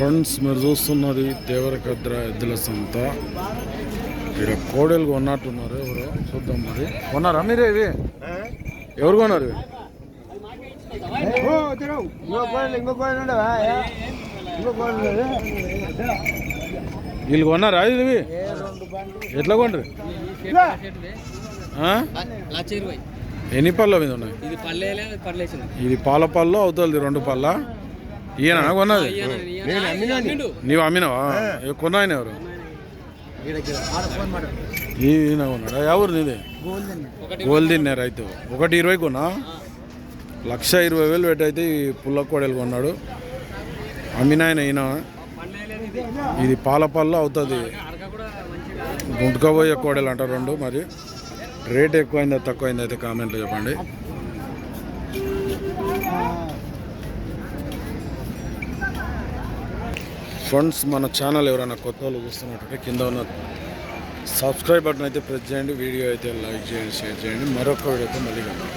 Friends మీరు చూస్తున్నది దేవరకద్ర ఎద్దుల సంత. ఇక్కడ కోడలు కొన్నట్టున్నారు ఎవరు చూద్దాం మరి. కొన్నారా మీరే ఇవి? ఎవరు కొన్నారు ఇవి? వీళ్ళు కొన్నారా ఇవి? ఎట్లా కొండ్రు? ఎన్ని పళ్ళ మీద ఉన్నాయి? ఇది పల్లెలే పర్లేసిన ఇది పాల పళ్ళు అవుతుంది రెండు పళ్ళ? ఈయన కొన్నది నీవు అమ్మినావా? ఏ కొన్నాయన ఎవరు? ఈయన కొన్నాడా? ఎవరు నీది? గోల్దిన్నే రైతు. ఒకటి ఇరవై కొన్నా? లక్ష ఇరవై వేలు పెట్టి అయితే ఈ పుల్ల కోడలు కొన్నాడు అమ్మినాయన ఈయన? ఇది పాల పళ్ళు అవుతుంది. గుంటుకపోయే కోడలు అంటారు రెండు మరి. రేట్ ఎక్కువైందా తక్కువైందా అయితే కామెంట్లో చెప్పండి. ఫ్రెండ్స్ మన ఛానల్ ఎవరైనా కొత్త వాళ్ళు చూస్తున్నట్టు కింద ఉన్న సబ్స్క్రైబ్ బటన్ అయితే ప్రెస్ చేయండి వీడియో అయితే లైక్ చేయండి షేర్ చేయండి. మరొక వీడియోతో మళ్ళీ కలుద్దాం.